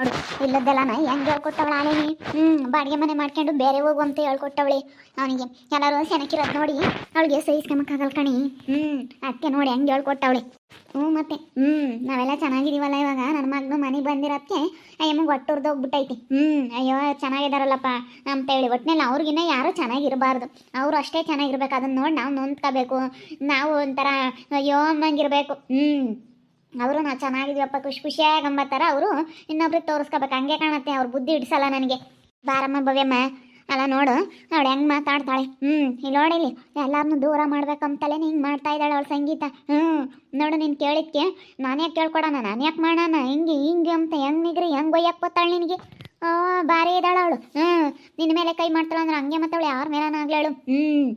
ನೋಡು ನಾ ಹೆಂಗೆ ಹೇಳ್ಕೊಟ್ಟವಳ ಆಲೇನಿ ಹ್ಞೂ ಬಾಡಿಗೆ ಮನೆ ಮಾಡ್ಕೊಂಡು ಬೇರೆ ಹೋಗು ಅಂತ ಹೇಳ್ಕೊಟ್ಟವಳೆ ಅವನಿಗೆ. ಎಲ್ಲರೂ ಸೆನಕಿರೋದು ನೋಡಿ, ಅವಳಿಗೆ ಸಹಿಸ್ಕೊಂಬಕ್ಕಾಗಲ್ ಕಣಿ. ಹ್ಞೂ ಅದಕ್ಕೆ ನೋಡಿ ಹೆಂಗೆ ಹೇಳ್ಕೊಟ್ಟವಳೆ. ಹ್ಞೂ ಮತ್ತೆ? ಹ್ಞೂ ನಾವೆಲ್ಲ ಚೆನ್ನಾಗಿದೀವಲ್ಲ ಇವಾಗ. ನನ್ನ ಮಗನು ಮನೆಗೆ ಬಂದಿರೋದಕ್ಕೆ ಅಯ್ಯಮ್ಮಗೆ ಒಟ್ಟು ಹೋಗ್ಬಿಟ್ಟೈತಿ. ಹ್ಞೂ ಅಯ್ಯೋ, ಚೆನ್ನಾಗಿದಾರಲ್ಲಪ್ಪ, ಅಂತ ಹೇಳಿ. ಒಟ್ಟಿನಲ್ಲಿ ಅವ್ರಿಗಿನ್ನ ಯಾರೂ ಚೆನ್ನಾಗಿರಬಾರ್ದು. ಅವರು ಅಷ್ಟೇ ಚೆನ್ನಾಗಿರ್ಬೇಕು. ಅದನ್ನ ನೋಡಿ ನಾವು ನೊಂದ್ಕೋಬೇಕು. ನಾವು ಒಂಥರ, ಅಯ್ಯೋ ಅಮ್ಮಂಗಿರಬೇಕು ಹ್ಞೂ ಅವರು ನಾ ಚೆನ್ನಾಗಿದ್ವಪ್ಪ, ಖುಷಿ ಖುಷಿಯಾಗಿ ಅಂಬತ್ತಾರ. ಅವರು ಇನ್ನೊಬ್ರಿಗೆ ತೋರಿಸ್ಕೋಬೇಕು. ಹಂಗೆ ಕಾಣತ್ತೆ ಅವ್ರ ಬುದ್ಧಿ ಇಡ್ಸಲ್ಲ ನನಗೆ. ಬಾರಮ್ಮ ಭವ್ಯಮ್ಮ, ಅಲ್ಲ ನೋಡು, ಅವಳು ಹೆಂಗೆ ಮಾತಾಡ್ತಾಳೆ? ಹ್ಞೂ ಇಲ್ಲಿ ನೋಡಿಲಿ ಎಲ್ಲರನ್ನೂ ದೂರ ಮಾಡ್ಬೇಕಂತಲೇ ಹಿಂಗೆ ಮಾಡ್ತಾ ಇದ್ದಾಳೆ ಅವಳು ಸಂಗೀತ. ಹ್ಞೂ ನೋಡು ನೀನು ಕೇಳಿದ್ಕೆ. ನಾನು ಯಾಕೆ ಕೇಳ್ಕೊಡೋಣ? ನಾನು ಯಾಕೆ ಮಾಡೋಣ? ಹಿಂಗೆ ಹಿಂಗೆ ಅಂತ ಹೆಂಗೆ ನಿಗ್ರಿ? ಹೆಂಗೆ ಒಯ್ಯಕ್ಕೆ ಗೊತ್ತಾಳೆ ನಿನಗೆ? ಓ ಭಾರಿ ಇದ್ದಾಳೆ ಅವಳು. ಹ್ಞೂ ನಿನ್ನ ಮೇಲೆ ಕೈ ಮಾಡ್ತಾಳೆ ಅಂದ್ರೆ ಹಂಗೆ ಮಾತಾವಳು ಯಾರ ಮೇಲನಾಗ್ಲೇಳು ಹ್ಞೂ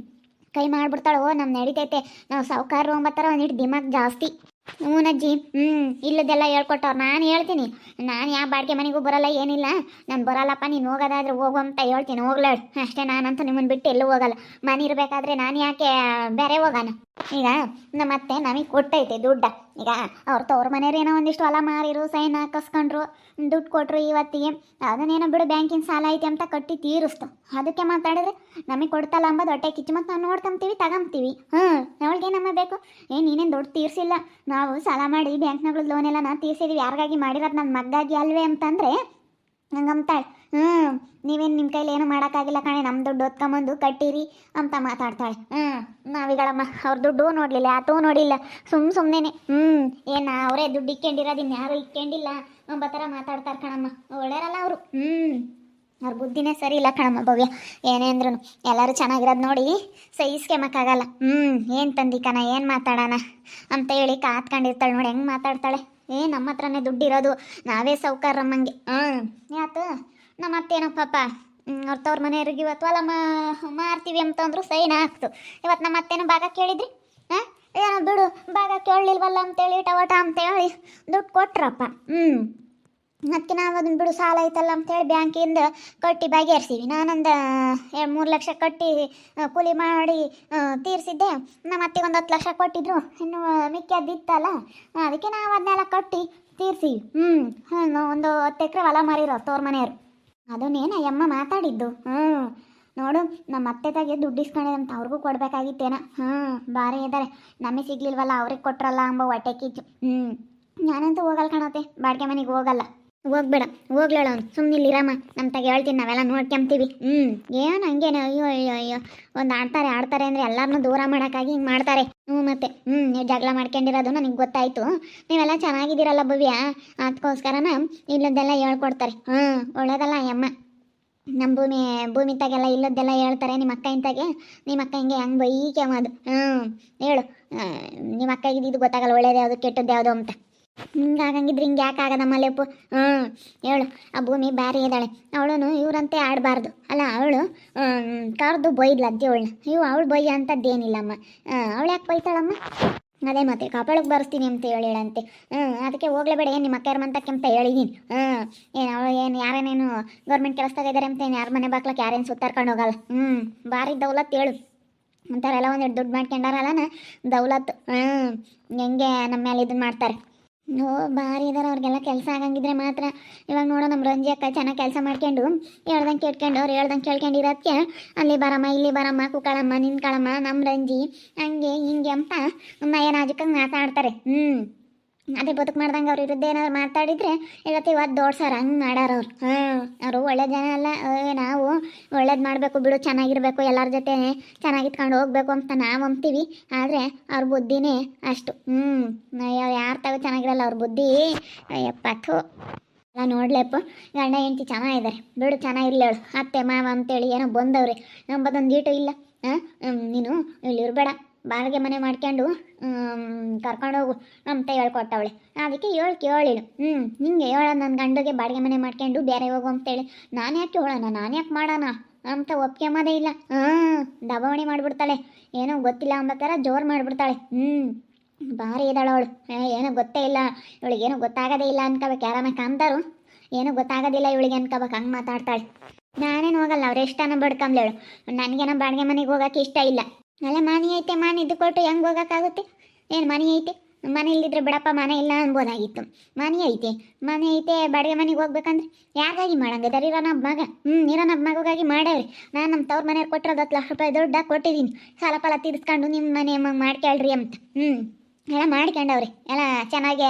ಕೈ ಮಾಡಿಬಿಡ್ತಾಳೆ ಓ ನಮ್ಮ ನಡಿತೈತೆ. ನಾವು ಸಾವುಕಾರರು ಅಂಬತ್ತಾರ ಒಂದಿಟ್ಟು ದಿಮಾಗ್ ಜಾಸ್ತಿ. ಹ್ಞೂನಜ್ಜಿ ಹ್ಞೂ ಇಲ್ಲದೆಲ್ಲ ಹೇಳ್ಕೊಟ್ಟವ್ರು ನಾನು ಹೇಳ್ತೀನಿ. ನಾನು ಯಾವ ಬಾಡಿಗೆ ಮನೆಗೂ ಬರಲ್ಲ, ಏನಿಲ್ಲ. ನಾನು ಬರಲ್ಲಪ್ಪ, ನೀನು ಹೋಗೋದಾದ್ರೆ ಹೋಗು ಅಂತ ಹೇಳ್ತೀನಿ. ಹೋಗ್ಲಾಡಿ. ಅಷ್ಟೇ ನಾನಂತೂ ನಿಮ್ಮನ್ನು ಬಿಟ್ಟು ಎಲ್ಲೂ ಹೋಗಲ್ಲ. ಮನೆ ಇರಬೇಕಾದ್ರೆ ನಾನು ಯಾಕೆ ಬೇರೆ ಹೋಗೋಣ? ಈಗ ನಮ್ಮ ಅತ್ತೆ ನಮಗೆ ಕೊಟ್ಟೈತೆ ದುಡ್ಡ. ಈಗ ಅವ್ರ ತವ್ರ ಮನೆಯವ್ರು ಏನೋ ಒಂದಿಷ್ಟು ಹೊಲ ಮಾರಿರು, ಸೈನ್ ಹಾಕಿಸ್ಕೊಂಡ್ರು, ದುಡ್ಡು ಕೊಟ್ಟರು ಇವತ್ತಿಗೆ. ಅದನ್ನೇನೋ ಬಿಡು ಬ್ಯಾಂಕಿನ ಸಾಲ ಐತೆ ಅಂತ ಕಟ್ಟಿ ತೀರಿಸ್ತು. ಅದಕ್ಕೆ ಮಾತಾಡಿದ್ರೆ ನಮಗೆ ಕೊಡ್ತಲ್ಲ ಅಂಬೋದು ಹೊಟ್ಟೆ ಕಿಚ್ಚು ಮತ್ತು ನಾವು ನೋಡ್ಕೊಂತೀವಿ ತಗೊಂತೀವಿ ಹ್ಞೂ ಅವಳಿಗೆ ನಮ್ಮ ಬೇಕು? ಏ, ನೀನೇನು ದುಡ್ಡು ತೀರಿಸಿಲ್ಲ. ನಾವು ಸಾಲ ಮಾಡಿ ಬ್ಯಾಂಕ್ನಾಗಳು ಲೋನ್ ಎಲ್ಲ ನಾವು ತೀರಿಸಿದ್ವಿ. ಯಾರಿಗಾಗಿ ಮಾಡಿರೋದು ನನ್ನ ಮಗ್ಗಾಗಿ ಅಲ್ವೇ ಅಂತಂದರೆ ಹಂಗಂತಾಳೆ ಹ್ಞೂ ನೀವೇನು ನಿಮ್ಮ ಕೈಲಿ ಏನು ಮಾಡೋಕ್ಕಾಗಿಲ್ಲ ಕಣೆ ನಮ್ಮ ದುಡ್ಡು ಹೊತ್ಕೊಂಬಂದು ಕಟ್ಟಿರಿ ಅಂತ ಮಾತಾಡ್ತಾಳೆ. ಹ್ಞೂ ನಾವಿಗಳಮ್ಮ, ಅವ್ರ ದುಡ್ಡು ನೋಡಲಿಲ್ಲ, ಯಾತೂ ನೋಡಿಲ್ಲ ಸುಮ್ಮ ಸುಮ್ಮನೆ ಹ್ಞೂ ಏನು, ಅವರೇ ದುಡ್ಡು ಇಕ್ಕೊಂಡಿರೋದು ಇನ್ಯಾರು ಇಕ್ಕೊಂಡಿಲ್ಲ ಎಂಬ ಥರ ಮಾತಾಡ್ತಾರೆ ಕಣಮ್ಮ. ಒಳ್ಳೆಯರಲ್ಲ ಅವರು. ಹ್ಞೂ ಅವ್ರ ಬುದ್ಧಿನೇ ಸರಿ ಇಲ್ಲ ಕಣಮ್ಮ ಭವ್ಯ. ಏನೇ ಅಂದ್ರೂ ಎಲ್ಲರೂ ಚೆನ್ನಾಗಿರೋದು ನೋಡಿ, ಸಹಿಸ್ಕೆಮಕ್ಕಾಗಲ್ಲ. ಹ್ಞೂ ಏನು ತಂದಿ ಕಣ, ಏನು ಮಾತಾಡೋಣ ಅಂತ ಹೇಳಿ ಕಾತ್ಕೊಂಡಿರ್ತಾಳೆ ನೋಡಿ, ಹೆಂಗೆ ಮಾತಾಡ್ತಾಳೆ. ಏ ನಮ್ಮ ಹತ್ರನೇ ದುಡ್ಡಿರೋದು, ನಾವೇ ಸೌಕರ್ಯಮ್ಮಂಗೆ ಹ್ಞೂ ಯಾತು? ನಮ್ಮ ಅತ್ತೇನೋ ಪಾಪ ಅವ್ರ ತವ್ರ ಮನೆಯವ್ರಿಗೆ ಇವತ್ತು ಹೊಲ ಮಾರ್ತೀವಿ ಅಂತಂದ್ರು ಸೈನ್ ಆಗ್ತು. ಇವತ್ತು ನಮ್ಮ ಅತ್ತೇನೋ ಭಾಗ ಕೇಳಿದ್ರಿ? ಹಾಂ? ಏನೋ ಬಿಡು, ಭಾಗ ಕೇಳಲಿಲ್ವಲ್ಲ ಅಂತೇಳಿ, ಟವಟ ಅಂತೇಳಿ ದುಡ್ಡು ಕೊಟ್ರಪ್ಪ. ಹ್ಞೂ ಅದಕ್ಕೆ ನಾವು ಅದನ್ನು ಬಿಡು, ಸಾಲ ಐತಲ್ಲ ಅಂತೇಳಿ ಬ್ಯಾಂಕಿಂದ ಕಟ್ಟಿ ಬಗೆಹರಿಸಿವಿ ನಾನೊಂದು ಮೂರು ಲಕ್ಷ ಕಟ್ಟಿ ಕೂಲಿ ಮಾಡಿ ತೀರಿಸಿದ್ದೆ. ನಮ್ಮ ಅತ್ತೆಗೆ ಒಂದು ಹತ್ತು ಲಕ್ಷ ಕೊಟ್ಟಿದ್ರು. ಇನ್ನು ಮಿಕ್ಕದಿತ್ತಲ್ಲ ಅದಕ್ಕೆ ನಾವು ಅದನ್ನೆಲ್ಲ ಕಟ್ಟಿ ತೀರಿಸಿ ಹ್ಞೂ ಹ್ಞೂ ಒಂದು ಹತ್ತು ಎಕರೆ ಹೊಲ ಮಾರಿರೋ ತೋರ್ ಮನೆಯವರು. ಅದನ್ನೇನ ಅಮ್ಮ ಮಾತಾಡಿದ್ದು? ಹ್ಞೂ ನೋಡು ನಮ್ಮ ಅತ್ತೆ ತಾಗೆ ದುಡ್ಡು ಇಸ್ಕೊಂಡಿದಂತ ಅವ್ರಿಗೂ ಕೊಡ್ಬೇಕಾಗಿತ್ತೇನ. ಹ್ಞೂ ಬಾರೆ ಇದ್ದಾರೆ ನಮಗೆ ಸಿಗ್ಲಿಲ್ವಲ್ಲ, ಅವ್ರಿಗೆ ಕೊಟ್ರಲ್ಲ ಅಂಬ ಹೊಟ್ಟೆ ಕಿಚ್ಚು. ಹ್ಞೂ ನಾನಂತೂ ಹೋಗಲ್ಲ ಕಾಣತ್ತೆ ಬಾಡಿಗೆ ಮನೆಗೆ ಹೋಗಲ್ಲ. ಹೋಗ್ಬೇಡ ಹೋಗ್ಲಾಳ ಅವ್ನು. ಸುಮ್ಮನೆ ನಮ್ಮ ತಗ ಹೇಳ್ತೀನಿ ನಾವೆಲ್ಲ ನೋಡ್ಕೊಂತೀವಿ ಹ್ಞೂ ಏನು ಹಂಗೇನು? ಅಯ್ಯೋ ಅಯ್ಯೋ ಅಯ್ಯೋ. ಒಂದು ಆಡ್ತಾರೆ ಆಡ್ತಾರೆ ಅಂದರೆ ಎಲ್ಲರನ್ನೂ ದೂರ ಮಾಡೋಕ್ಕಾಗಿ ಹಿಂಗೆ ಮಾಡ್ತಾರೆ. ಹ್ಞೂ ಮತ್ತೆ. ಹ್ಞೂ ನೀವು ಜಗಳ ಮಾಡ್ಕೊಂಡಿರೋದು ನನಗೆ ಗೊತ್ತಾಯಿತು. ನೀವೆಲ್ಲ ಚೆನ್ನಾಗಿದ್ದೀರಲ್ಲ ಭವ್ಯ. ಅದಕ್ಕೋಸ್ಕರನ ಇಲ್ಲದ್ದೆಲ್ಲ ಹೇಳ್ಕೊಡ್ತಾರೆ. ಹ್ಞೂ ಒಳ್ಳೇದಲ್ಲ ಅಮ್ಮ ನಮ್ಮ ಭೂಮಿ ಭೂಮಿ ತಾಗೆಲ್ಲ ಇಲ್ಲದ್ದೆಲ್ಲ ಹೇಳ್ತಾರೆ ನಿಮ್ಮ ಅಕ್ಕ ಇಂತಾಗೆ. ನಿಮ್ಮ ಅಕ್ಕ ಹಿಂಗೆ ಹಂಗೆ ಬೈಕೆ ಅದು ಹ್ಞೂ ಹೇಳು. ನಿಮ್ಮ ಅಕ್ಕಗೆ ಇದು ಗೊತ್ತಾಗಲ್ಲ ಒಳ್ಳೇದು ಯಾವುದು ಕೆಟ್ಟದ್ದು ಯಾವುದು ಅಂತ. ಹಿಂಗೆ ಆಗಂಗಿದ್ರೆ ಹಿಂಗೆ ಯಾಕೆ ಆಗದ ಮಲೆಪ್ಪು ಹ್ಞೂ, ಹೇಳು. ಆ ಭೂಮಿ ಬ್ಯಾರೆ ಇದ್ದಾಳೆ. ಅವಳು ಇವ್ರಂತೆ ಆಡಬಾರ್ದು. ಅಲ್ಲ, ಅವಳು ಕರ್ದು ಬೈದ್ಲ ಅವಳನ್ನ. ಇವು ಅವಳು ಬೈಯ ಅಂತದ್ದೇನಿಲ್ಲಮ್ಮ. ಅವಳು ಯಾಕೆ ಬೈತಾಳಮ್ಮ? ಅದೇ ಮತ್ತೆ ಕಾಪಾಳಕ್ಕೆ ಬರ್ಸ್ತೀನಿ ಅಂತ ಹೇಳಿಳಂತೆ ಹ್ಞೂ, ಅದಕ್ಕೆ ಹೋಗ್ಲೇಬೇಡ, ಏನು ನಿಮ್ಮ ಅಕ್ಕ ಮಂತಕ್ಕೆ ಅಂತ ಹೇಳಿದೀನಿ. ಹ್ಞೂ, ಏನು ಅವಳು ಏನು ಯಾರೇನೇನು ಗೌರ್ಮೆಂಟ್ ಕೆಲಸದಾಗ ಇದ್ದಾರೆ ಅಂತ ಏನು ಯಾರ ಮನೆ ಬಾಕ್ಲಕ್ಕೆ ಯಾರೇನು ಸುತ್ತಾರ್ಕೊಂಡು ಹೋಗಲ್ಲ. ಹ್ಞೂ, ಭಾರಿ ದೌಲತ್ ಹೇಳು. ಅಂತಾರೆಲ್ಲ ಒಂದೆರಡು ದುಡ್ಡು ಮಾಡ್ಕೊಂಡಾರಲ್ಲ ದೌಲತ್. ಹ್ಞೂ, ಹೆಂಗೆ ನಮ್ಮ ಮೇಲೆ ಇದನ್ನ ಮಾಡ್ತಾರೆ? ಓ, ಭಾರಿ ಇದಾರೆ, ಅವ್ರಿಗೆಲ್ಲ ಕೆಲಸ ಆಗಂಗಿದ್ರೆ ಮಾತ್ರ. ಇವಾಗ ನೋಡೋ ನಮ್ಮ ರಂಜಿ ಅಕ್ಕ ಚೆನ್ನಾಗಿ ಕೆಲಸ ಮಾಡ್ಕೊಂಡು, ಹೇಳ್ದಂಗೆ ಕೇಳ್ಕೊಂಡು, ಅವ್ರು ಹೇಳ್ದಂಗೆ ಕೇಳ್ಕೊಂಡಿರೋದಕ್ಕೆ ಅಲ್ಲಿ ಬರಮ್ಮ, ಇಲ್ಲಿ ಬರಮ್ಮ, ಕುಕ್ಕಳಮ್ಮ ಕಳಮ್ಮ ನಮ್ಮ ರಂಜಿ, ಹಂಗೆ ಹಿಂಗೆ ಅಂತ ನಯನಾಜಕಂಗೆ ಮಾತಾಡ್ತಾರೆ. ಹ್ಞೂ ಅದೇ ಬದುಕು ಮಾಡ್ದಂಗೆ ಅವ್ರ ವಿರುದ್ಧ ಏನಾದ್ರು ಮಾತಾಡಿದ್ರೆ ಇವತ್ತು ಇವತ್ತು ದೋಡ್ಸಾರ ಹಂಗೆ ಮಾಡಾರ ಅವ್ರು. ಹಾಂ ಅವರು ಒಳ್ಳೆ ಜನ ಅಲ್ಲ. ನಾವು ಒಳ್ಳೇದು ಮಾಡಬೇಕು, ಬಿಡು, ಚೆನ್ನಾಗಿರ್ಬೇಕು, ಎಲ್ಲರ ಜೊತೆ ಚೆನ್ನಾಗಿತ್ಕೊಂಡು ಹೋಗ್ಬೇಕು ಅಂತ ನಾವು ಅಂತೀವಿ ಆದರೆ ಅವ್ರ ಬುದ್ಧಿನೇ ಅಷ್ಟು. ಹ್ಞೂ ಯಾರು ತಾವು ಚೆನ್ನಾಗಿರಲ್ಲ ಅವ್ರ ಬುದ್ಧಿ. ಥು. ಎಲ್ಲ ನೋಡ್ಲೇಪ್ಪ ಗಂಡ ಹೆಂಡತಿ ಚೆನ್ನಾಗಿದ್ದಾರೆ ಬಿಡು ಚೆನ್ನಾಗಿರ್ಲೇಳು ಅತ್ತೆ, ಮಾವ ಅಂತೇಳಿ ಏನೋ ಬಂದವ್ರೆ. ನಂಬದೊಂದು ಗೀಟು ಇಲ್ಲ. ಹಾಂ ನೀನು ಇಲ್ಲಿ ಇರಬೇಡ. ಬಾಡಿಗೆ ಮನೆ ಮಾಡ್ಕೊಂಡು ಕರ್ಕೊಂಡೋಗು ಅಂತ ಹೇಳ್ಕೊಟ್ಟವಳೆ. ಅದಕ್ಕೆ ಹೇಳು ಕೇಳಿಳು ಹ್ಞೂ ಹಿಂಗೆ ಹೇಳ ನನ್ನ ಗಂಡಗೆ ಬಾಡಿಗೆ ಮನೆ ಮಾಡ್ಕೊಂಡು ಬೇರೆ ಹೋಗು ಅಂತೇಳಿ. ನಾನು ಯಾಕೆ ಹೇಳೋಣ ನಾನು ಯಾಕೆ ಮಾಡೋಣ? ಅಂತ ಒಪ್ಕೊಂಬೋದೇ ಇಲ್ಲ. ಹಾಂ, ದಬಾವಣೆ ಮಾಡಿಬಿಡ್ತಾಳೆ. ಏನೋ ಗೊತ್ತಿಲ್ಲ ಅಂಬ ಥರ ಜೋರು ಮಾಡಿಬಿಡ್ತಾಳೆ. ಹ್ಞೂ ಭಾರಿ ಇದ್ದಾಳೆ ಅವಳು. ಏನೋ ಗೊತ್ತೇ ಇಲ್ಲ. ಇವಳಿಗೆ ಏನೋ ಗೊತ್ತಾಗೋದೇ ಇಲ್ಲ ಅನ್ಕೋಬೇಕು. ಯಾರನ್ನ ಕಾಂತಾರು ಏನೂ ಗೊತ್ತಾಗೋದಿಲ್ಲ ಇವಳಿಗೆ ಅನ್ಕೋಬೇಕು. ಹಂಗೆ ಮಾತಾಡ್ತಾಳೆ. ನಾನೇನು ಹೋಗಲ್ಲ. ಅವ್ರು ಎಷ್ಟನ ಬಡ್ಕೊಂಬ್ಲೇಳು ನನಗೇನೋ ಬಾಡಿಗೆ ಮನೆಗೆ ಹೋಗೋಕೆ ಇಷ್ಟ ಇಲ್ಲ. ಅಲ್ಲ, ಮನೆ ಐತೆ, ಮನೆ ಇದು ಕೊಟ್ಟು ಹೆಂಗೆ ಹೋಗೋಕ್ಕಾಗುತ್ತೆ? ಏನು ಮನೆ ಐತೆ? ಮನೆ ಇಲ್ದಿದ್ರೆ ಬಿಡಪ್ಪ, ಮನೆ ಇಲ್ಲ ಅನ್ಬೋದಾಗಿತ್ತು. ಮನೆ ಐತೆ ಮನೆ ಐತೆ, ಬಾಡಿಗೆ ಮನೆಗೆ ಹೋಗ್ಬೇಕಂದ್ರೆ ಯಾರಿಗಾಗಿ ಮಾಡಂಗದಾರೆ ಇರೋ ನಮ್ಮ ಮಗ. ಹ್ಞೂ ನಮ್ಮ ಮಗಗಾಗಿ ಮಾಡೇವ್ರಿ. ನಾನು ನಮ್ಮ ತವ್ರ ಮನೆಯವ್ರು ಕೊಟ್ಟಿರೋದು ಹತ್ತು ಲಕ್ಷ ರೂಪಾಯಿ ದುಡ್ಡಾಗಿ ಕೊಟ್ಟಿದ್ದೀನಿ ಸಾಲ ಫಲ ತೀರಿಸ್ಕೊಂಡು ನಿಮ್ಮ ಮನೆ ಮಾಡ್ಕೊಳ್ರಿ ಅಂತ. ಹ್ಞೂ ಎಲ್ಲ ಮಾಡ್ಕೊಂಡವ್ರಿ. ಎಲ್ಲ ಚೆನ್ನಾಗೆ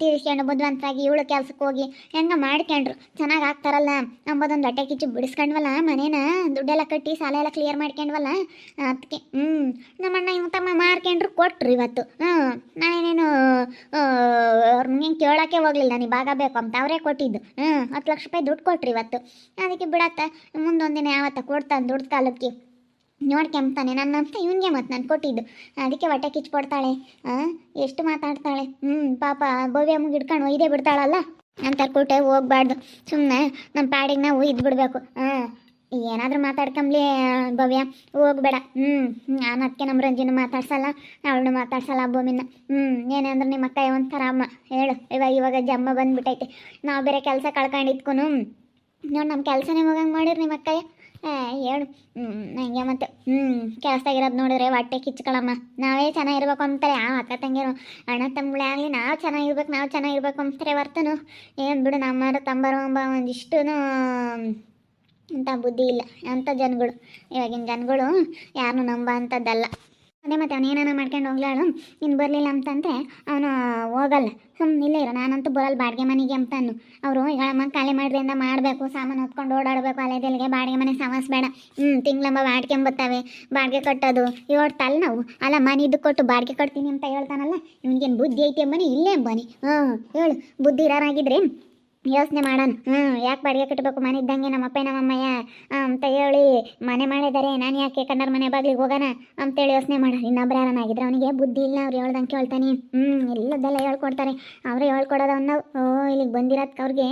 ತೀರಿಸ್ಕೊಂಡು ಬುದ್ಧಿವಂತರಾಗಿ ಇವಳು ಕೆಲ್ಸಕ್ಕೆ ಹೋಗಿ ಹೆಂಗ ಮಾಡ್ಕೊಂಡ್ರು. ಚೆನ್ನಾಗಿ ಆಗ್ತಾರಲ್ಲ ಅಂಬೋದೊಂದು ಹೊಟ್ಟೆ ಕಿಚ್ಚು ಬಿಡಿಸ್ಕೊಂಡ್ವಲ್ಲ ಮನೇನ? ದುಡ್ಡೆಲ್ಲ ಕಟ್ಟಿ ಸಾಲ ಎಲ್ಲ ಕ್ಲಿಯರ್ ಮಾಡ್ಕೊಂಡ್ವಲ್ಲ? ಅದಕ್ಕೆ ಹ್ಞೂ ನಮ್ಮಣ್ಣ ಇವ್ ತಮ್ಮ ಮಾಡ್ಕೊಂಡ್ರು ಕೊಟ್ರು ಇವತ್ತು. ಹ್ಞೂ ನಾನೇನೇನು ಅವ್ರ ಹಿಂಗೆ ಕೇಳೋಕ್ಕೆ ಹೋಗ್ಲಿಲ್ಲ. ನನಗೆ ಭಾಗ ಬೇಕು ಅಂತ ಅವರೇ ಕೊಟ್ಟಿದ್ದು. ಹ್ಞೂ ಹತ್ತು ಲಕ್ಷ ರೂಪಾಯಿ ದುಡ್ಡು ಕೊಟ್ರು ಇವತ್ತು. ಅದಕ್ಕೆ ಬಿಡತ್ತ. ಮುಂದೊಂದಿನ ಯಾವತ್ತ ಕೊಡ್ತಾನೆ ದುಡ್ಡು ಕಾಲಕ್ಕೆ? ನೋಡ್ಕೊಂತಾನೆ ನನ್ನ ಅಂತ ಇವನಿಗೆ ಮತ್ತೆ ನಾನು ಕೊಟ್ಟಿದ್ದು. ಅದಕ್ಕೆ ಹೊಟ್ಟೆ ಕಿಚ್ಕೊಡ್ತಾಳೆ ಎಷ್ಟು ಮಾತಾಡ್ತಾಳೆ? ಹ್ಞೂ ಪಾಪ ಭವ್ಯ ಮುಗಿಡ್ಕೊಂಡು ಒಯ್ದೇ ಬಿಡ್ತಾಳಲ್ಲ? ಅಂತ ತರ್ಕೊಟ್ಟೆ, ಹೋಗ್ಬಾರ್ದು. ಸುಮ್ಮನೆ ನಮ್ಮ ಪಾಡಿಗೆ ನಾವು ಇದ್ದು ಬಿಡಬೇಕು. ಹಾಂ ಏನಾದರೂ ಮಾತಾಡ್ಕೊಂಬ್ಲಿ, ಭವ್ಯ. ಹೋಗ್ಬೇಡ. ಹ್ಞೂ ನಾನು ಅದಕ್ಕೆ ನಮ್ಮ ರಂಜಿನ ಮಾತಾಡ್ಸಲ್ಲ, ಅವಳನ್ನ ಮಾತಾಡ್ಸಲ್ಲ, ಭೂಮಿನ. ಹ್ಞೂ ಏನಂದ್ರೆ ನಿಮ್ಮ ಅಕ್ಕ ಒಂಥರ ಅಮ್ಮ. ಹೇಳು ಇವಾಗ ಇವಾಗ ಜಮ್ಮ ಬಂದ್ಬಿಟ್ಟೈತೆ ನಾವು ಬೇರೆ ಕೆಲಸ ಕಳ್ಕೊಂಡಿದ್ಕೂ ನೋಡಿ ನಮ್ಮ ಕೆಲಸನೇ ಹೋಗಂಗೆ ಮಾಡಿರಿ ನಿಮ್ಮ ಅಕ್ಕಯ್ಯ. ಹೇಳು. ಏಳು ನಂಗೆ ಮತ್ತೆ ಹ್ಞೂ ಕೆಲಸದಾಗಿರೋದು ನೋಡಿದ್ರೆ ಹೊಟ್ಟೆ ಕಿಚ್ಕೊಳಮ್ಮ. ನಾವೇ ಚೆನ್ನಾಗಿರ್ಬೇಕು ಅಂತಾರೆ. ಆ, ಅಕ್ಕ ತಂಗಿರು, ಅಣ್ಣ ತಂಬಳೆ ಆಗಲಿ, ನಾವು ಚೆನ್ನಾಗಿರ್ಬೇಕು ನಾವು ಚೆನ್ನಾಗಿರ್ಬೇಕು ಅಂತಾರೆ ಹೊರ್ತನು. ಏನು ಬಿಡು ನಮ್ಮರು ತಂಬರು ಅಂಬ ಒಂದಿಷ್ಟು ಅಂತ ಬುದ್ಧಿ ಇಲ್ಲ. ಅಂಥ ಜನಗಳು. ಇವಾಗಿನ ಜನಗಳು ಯಾರನ್ನೂ ನಂಬ ಅಂಥದ್ದಲ್ಲ ಅದೇ ಮತ್ತೆ ಅವನು ಏನಾನ ಮಾಡ್ಕೊಂಡು ಹೋಗ್ಲಾಳು ನೀನು ಬರಲಿಲ್ಲ ಅಂತಂದ್ರೆ ಅವನು ಹೋಗಲ್ಲ. ಇಲ್ಲೇ ಇರೋ, ನಾನಂತೂ ಬರಲ್ಲ ಬಾಡಿಗೆ ಮನೆಗೆ ಅಂತಾನು. ಅವರು ಹೇಳಮ್ಮ ಖಾಲಿ ಮಾಡ್ರಿಂದ ಮಾಡಬೇಕು, ಸಾಮಾನು ಹೊತ್ಕೊಂಡು ಓಡಾಡಬೇಕು ಅಲೆದೆಲ್ಗೆ ಬಾಡಿಗೆ ಮನೆ ಸಮಸ್ಯೆ ಬೇಡ. ಹ್ಞೂ ತಿಂಗ್ಳಂಬ ಬಾಡಿಗೆ ಬರ್ತವೆ ಬಾಡಿಗೆ ಕಟ್ಟೋದು ತಲೆ ನಾವು ಅಲ್ಲ ಮನೆದು ಕೊಟ್ಟು ಬಾಡಿಗೆ ಕಟ್ತೀನಿ ಅಂತ ಹೇಳ್ತಾನಲ್ಲ ನಿಮ್ಗೇನು ಬುದ್ಧಿ ಐತಿ ಅಂಬನಿ, ಇಲ್ಲೇ ಅಂಬನಿ. ಹ್ಞೂ ಹೇಳು, ಬುದ್ಧಿ ಇರೋರಾಗಿದ್ರೆ ಯೋಚನೆ ಮಾಡೋಣ. ಹ್ಞೂ ಯಾಕೆ ಬಾಡಿಗೆ ಕಟ್ಟಬೇಕು ಮನೆ ಇದ್ದಂಗೆ ನಮ್ಮಪ್ಪ, ನಮ್ಮಮ್ಮಯ್ಯ ಅಂತ ಹೇಳಿ ಮನೆ ಮಾಡಿದ್ದಾರೆ ನಾನು ಯಾಕೆ ಕಣ್ಣರ ಮನೆ ಬಾಗಿಲಿಗೆ ಹೋಗೋಣ? ಅಂತೇಳಿ ಯೋಚನೆ ಮಾಡೋಣ. ಇನ್ನೊಬ್ರು ಯಾರನ್ನಾಗಿದ್ರೆ ಅವನಿಗೆ ಬುದ್ಧಿ ಇಲ್ಲ, ಅವ್ರು ಹೇಳ್ದಂಗೆ ಕೇಳ್ತಾನೆ. ಹ್ಞೂ ಎಲ್ಲದೆಲ್ಲ ಹೇಳ್ಕೊಡ್ತಾರೆ. ಅವರು ಹೇಳ್ಕೊಡೋದನ್ನ ಓ, ಇಲ್ಲಿಗೆ ಬಂದಿರೋದಕ್ಕೆ ಅವ್ರಿಗೆ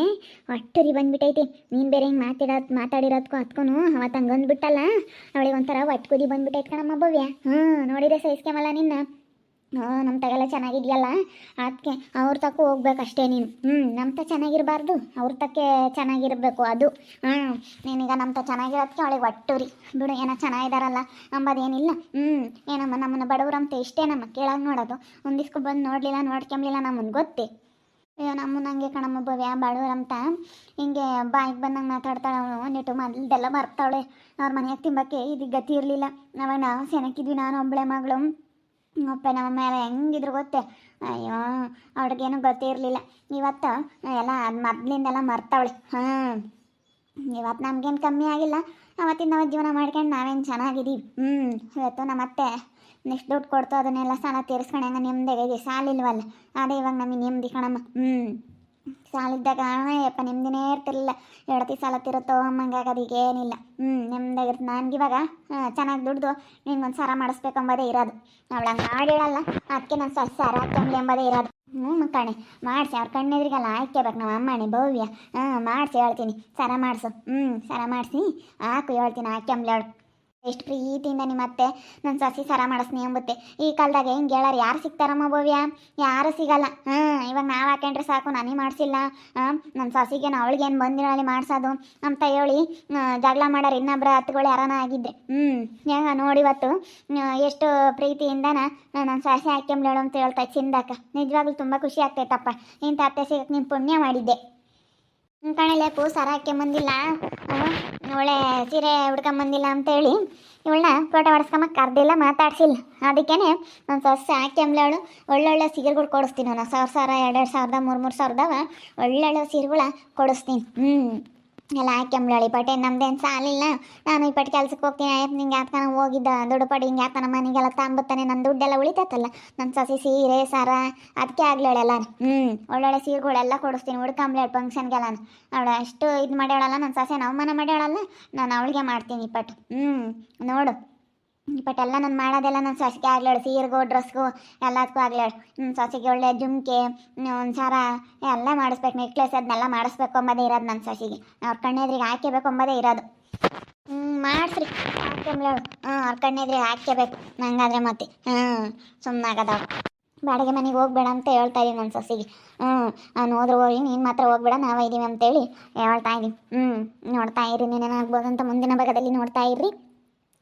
ಹೊಟ್ಟರಿ ಬಂದ್ಬಿಟ್ಟೈತಿ ನೀನು ಬೇರೆ ಹಿಂಗೆ ಮಾತಾಡೋದು ಮಾತಾಡಿರೋದಕ್ಕೂ ಅದಕ್ಕೂ ಅವತ್ತು ಹಂಗೆ ಅಂದ್ಬಿಟ್ಟಲ್ಲ ಅವಳಿಗೆ ಒಂಥರ ಹೊಟ್ಟೆ ಕುದಿ ಬಂದ್ಬಿಟ್ಟೈತೆ ಕಣಮ್ಮ ಭವ್ಯ. ಹ್ಞೂ ನೋಡಿದ್ರೆ ಸಹಿಸ್ಕೊಂಬಲ್ಲ ನಿನ್ನ? ನಮ್ಮ ತಗೆಲ್ಲ ಚೆನ್ನಾಗಿದೆಯಲ್ಲ? ಅದಕ್ಕೆ ಅವ್ರ ತಕ್ಕ ಹೋಗ್ಬೇಕಷ್ಟೇ ನೀನು. ಹ್ಞೂ ನಮ್ಮ ತ ಚೆನ್ನಾಗಿರಬಾರ್ದು. ಅವ್ರ ತಕ್ಕೆ ಚೆನ್ನಾಗಿರಬೇಕು ಅದು. ಹ್ಞೂ ನೀನೀಗ ನಮ್ಮ ತ ಚೆನ್ನಾಗಿರೋದಕ್ಕೆ ಅವಳಿಗೆ ಒಟ್ಟುರಿ ಬಿಡು, ಏನೋ ಚೆನ್ನಾಗಿದಾರಲ್ಲ ಅಂಬೋದೇನಿಲ್ಲ. ಹ್ಞೂ ಏನಮ್ಮ ನಮ್ಮನ್ನು ಬಡವ್ರು ಅಂತ ಇಷ್ಟೇ ನಮ್ಮ ಕೇಳಾಗ ನೋಡೋದು. ಒಂದಿಸ್ಕೊ ಬಂದು ನೋಡಲಿಲ್ಲ ನೋಡ್ಕೊಂಬಲಿಲ್ಲ ನಮ್ಮನ್ನು ಗೊತ್ತೇ? ಅಯ್ಯೋ ನಮ್ಮನ್ನ ನಂಗೆ ಕಣಮ್ಮ ಭವ್ಯ ಬಡವ್ರಂತ ಹಿಂಗೆ ಬಾಯಿಗೆ ಬಂದಂಗೆ ಮಾತಾಡ್ತಾಳೆ ಅವಳು ನೆಟ್ಟು ಮೊದಲ್ದೆಲ್ಲ ಮರ್ತಾವಳೆ. ಅವ್ರ ಮನೆಯಾಗ ತಿಂಬಕ್ಕೆ ಇದು ಗತಿ ಇರಲಿಲ್ಲ. ನಾವಣ್ಣ ಸೆನಕಿದ್ವಿ ನಾನು ಒಬ್ಬಳೆ ಮಗಳು. ಅಪ್ಪ, ನಮ್ಮ ಮೇಲೆ ಹೆಂಗಿದ್ರು ಗೊತ್ತೇ? ಅಯ್ಯೋ, ಅವ್ಳಿಗೇನು ಗೊತ್ತೇ ಇರಲಿಲ್ಲ ಇವತ್ತು ಎಲ್ಲ ಅದು ಮೊದಲಿಂದೆಲ್ಲ ಮರ್ತವಳೆ. ಹಾಂ ಇವತ್ತು ನಮಗೇನು ಕಮ್ಮಿ ಆಗಿಲ್ಲ. ಅವತ್ತಿನ ನಾವು ಜೀವನ ಮಾಡ್ಕೊಂಡು ನಾವೇನು ಚೆನ್ನಾಗಿದ್ದೀವಿ. ಹ್ಞೂ ಇವತ್ತು ನಮ್ಮ ಅತ್ತೆ ನೆಕ್ಸ್ಟ್ ದುಡ್ಡು ಕೊಡ್ತು, ಅದನ್ನೆಲ್ಲ ಸಾಲ ತೀರಿಸ್ಕೊಂಡು ಹೆಂಗೆ ಸಾಲಿಲ್ವಲ್ಲ? ಅದೇ ಇವಾಗ ನಮಗೆ ನೆಮ್ಮದಿ ಕಣಮ್ಮ. ಹ್ಞೂ ಸಾಲಿದ್ದಾಗ ಯಪ್ಪ ನಿಮ್ದಿನೇ ಇರ್ತಿರ್ಲಿಲ್ಲ. ಎಡತಿ ಸಾಲ ತಿರುತ್ತೋ ಅಮ್ಮಂಗಾಗೋದು ಈಗ ಏನಿಲ್ಲ ಹ್ಞೂ ನಿಮ್ದಾಗಿರ್ತ ನನಗೆ ಇವಾಗ ಚೆನ್ನಾಗಿ ದುಡ್ದು ನಿನ್ಗೊಂದು ಸಾರ ಮಾಡಿಸ್ಬೇಕಂಬೋದೇ ಇರೋದು. ಅವಳು ಹಂಗೆ ಮಾಡಿಡಲ್ಲ ಅದಕ್ಕೆ ನಾನು ಸ್ವಲ್ಪ ಸಾರ ಹಾಕ್ಕೊಂಬ್ಲಿ ಎಂಬುದೇ ಇರೋದು. ಹ್ಞೂ ಮಕ್ಕಣೆ ಮಾಡಿಸಿ. ಅವ್ರ ಕಣ್ಣೆದ್ರಿಗೆಲ್ಲ ಹಾಕ್ಯಬೇಕು ನಮ್ಮ ಅಮ್ಮಣೆ ಭವ್ಯ. ಹಾಂ, ಮಾಡಿಸಿ ಹೇಳ್ತೀನಿ. ಸರ ಮಾಡಿಸು. ಹ್ಞೂ ಸರ ಮಾಡಿಸಿ. ಹಾಕು, ಹೇಳ್ತೀನಿ. ಹಾಕ್ಯಂಬ್ಲಿ ಎಷ್ಟು ಪ್ರೀತಿಯಿಂದ ನಿಮ್ಮ ಅತ್ತೆ ನನ್ನ ಸಸಿ ಸರ ಮಾಡಿಸ್ನಿ ಎಂಬುತ್ತೆ ಈ ಕಾಲದಾಗ ಹೆಂಗೆ ಹೇಳಾರ ಯಾರು ಸಿಗ್ತಾರಮ್ಮ ಭವ್ಯ? ಯಾರು ಸಿಗಲ್ಲ. ಹಾಂ, ಇವಾಗ ನಾವು ಹಾಕೊಂಡ್ರೆ ಸಾಕು, ನಾನೇ ಮಾಡಿಸಿಲ್ಲ. ಹಾಂ ನನ್ನ ಸಸಿಗೇನು ಅವಳಿಗೇನು ಬಂದಿರಲಿ ಮಾಡಿಸೋದು ಅಂತ ಹೇಳಿ ಜಗಳ ಮಾಡೋರು ಇನ್ನೊಬ್ಬರ ಹತ್ತುಗಳು ಯಾರನ ಆಗಿದ್ದೆ ಹ್ಞೂ ಹೆಂಗ ನೋಡಿ ಇವತ್ತು ಎಷ್ಟು ಪ್ರೀತಿಯಿಂದನ ನನ್ನ ಸಸಿ ಹಾಕ್ಯಂಬ್ಲೇಳು ಅಂತ ಹೇಳ್ತಾ ಚಿಂದಕ್ಕ ನಿಜವಾಗ್ಲೂ ತುಂಬ ಖುಷಿ ಆಗ್ತೈತಪ್ಪ. ಇಂಥ ಅತ್ತೆ ಸಿಗಕ್ಕೆ ನೀನು ಪುಣ್ಯ ಮಾಡಿದ್ದೆ. ಕಣಲೆ ಪೂ ಸರ ಹಾಕ್ಯಂಬಂದಿಲ್ಲ. ಒಳ್ಳೆ ಸೀರೆ ಹುಡ್ಕೊಂಬಂದಿಲ್ಲ ಅಂತೇಳಿ ಇವಳನ್ನ ಫೋಟೋ ಹೊಡ್ಸ್ಕೊಂಬಕ್ಕೆ ಕರ್ದಿಲ್ಲ ಮಾತಾಡ್ಸಿಲ್ಲ. ಅದಕ್ಕೇನೆ ನನ್ನ ಸೊಸೆ ಹಾಕ್ಯಂಬ್ಲವಳು ಒಳ್ಳೊಳ್ಳೆ ಸೀರೆಗಳು ಕೊಡಿಸ್ತೀನಿ. ನಾನು ಸಾವಿರ ಸಾವಿರ ಎರಡೆರಡು ಸಾವಿರದ ಮೂರು ಮೂರು ಸಾವಿರದವ ಒಳ್ಳೊಳ್ಳೆ ಸೀರೆಗಳ ಕೊಡಿಸ್ತೀನಿ. ಹ್ಞೂ ಎಲ್ಲ ಹಾಕ್ಯಂಬ್ಲಳಿ ಪಟ್ಟೆ ನಮ್ದೇನು ಸಾಲಿಲ್ಲ ನಾನು ಈ ಪಟ್ಟು ಕೆಲ್ಸಕ್ಕೆ ಹೋಗ್ತೀನಿ ಆಯ್ತು ನಿಂಗೆ ಯಾತನ ಹೋಗಿದ್ದ. ದುಡ್ಡು ಪಡಿ, ಹಿಂಗೆ ಯಾತನ ಮನೆಗೆಲ್ಲ ತಾಂಬತ್ತಾನೆ. ನನ್ನ ದುಡ್ಡೆಲ್ಲ ಉಳಿತೈತಲ್ಲ. ನನ್ನ ಸಸಿ ಸೀರೆ, ಸರ ಅದಕ್ಕೆ ಆಗ್ಲೇಳೆಲ್ಲ ಹ್ಞೂ ಒಳ್ಳೊಳ್ಳೆ ಸೀರೆಗಳೆಲ್ಲ ಕೊಡಿಸ್ತೀನಿ. ಹುಡ್ಕೊಂಬ್ಲೇಳು ಫಂಕ್ಷನ್ಗೆಲ್ಲ ಅವಳು ಅಷ್ಟು ಇದು ಮಾಡ್ಯಾಳಲ್ಲ ನನ್ನ ಸೊಸೆ ನಾವು ಮನೆ ಮಾಡ್ಯಾಳಲ್ಲ, ನಾನು ಅವಳಿಗೆ ಮಾಡ್ತೀನಿ ಈ ಪಟ್ಟು. ಹ್ಞೂ ನೋಡು. ಈ ಎಲ್ಲ ನಾನು ಮಾಡೋದೆಲ್ಲ ನನ್ನ ಸೊಸೆಗೆ ಆಗ್ಲೇಳು ಸೀರೆಗೂ, ಡ್ರೆಸ್ಗೂ ಎಲ್ಲದಕ್ಕೂ ಹ್ಞೂ ಸೊಸೆಗೆ ಒಳ್ಳೆ ಜುಮ್ಕೆ ಒಂದು ಸರ ಎಲ್ಲ ಮಾಡಿಸ್ಬೇಕು, ನೆಕ್ಲೆಸ್ ಅದನ್ನೆಲ್ಲ ಮಾಡಿಸ್ಬೇಕು ಅಂಬೋದೇ ಇರೋದು ನನ್ನ ಸೊಸೆಗೆ. ಅವ್ರ ಕಣ್ಣೆದ್ರಿಗೆ ಹಾಕ್ಯಬೇಕು ಅಂಬೋದೇ ಇರೋದು. ಹ್ಞೂ ಮಾಡಿಸ್ರಿ. ಹಾಕ್ಯಂಬ್ಲೇಳು ಹಾಂ ಅವ್ರ ಕಣ್ಣೆದ್ರಿಗೆ ಹಾಕ್ಯಬೇಕು. ನಂಗಾದ್ರೆ ಮತ್ತೆ. ಹಾಂ ಸುಮ್ಮನಾಗದವ ಬಾಡಿಗೆ ಮನೆಗೆ ಹೋಗ್ಬೇಡ ಅಂತ ಹೇಳ್ತಾ ಇದ್ದೀನಿ ನನ್ನ ಸೊಸೆಗೆ. ಹ್ಞೂ ನಾನು ಹೋದ್ರೆ ಹೋಗಿ ನೀನು ಮಾತ್ರ ಹೋಗ್ಬೇಡ, ನಾವು ಇದ್ದೀವಿ ಅಂತೇಳಿ ಹೇಳ್ತಾ ಇದ್ದೀನಿ ಹ್ಞೂ ನೋಡ್ತಾ ಇರಿ ನೀನೇನಾಗ್ಬೋದು ಅಂತ ಮುಂದಿನ ಭಾಗದಲ್ಲಿ ನೋಡ್ತಾ ಇರ್ರಿ.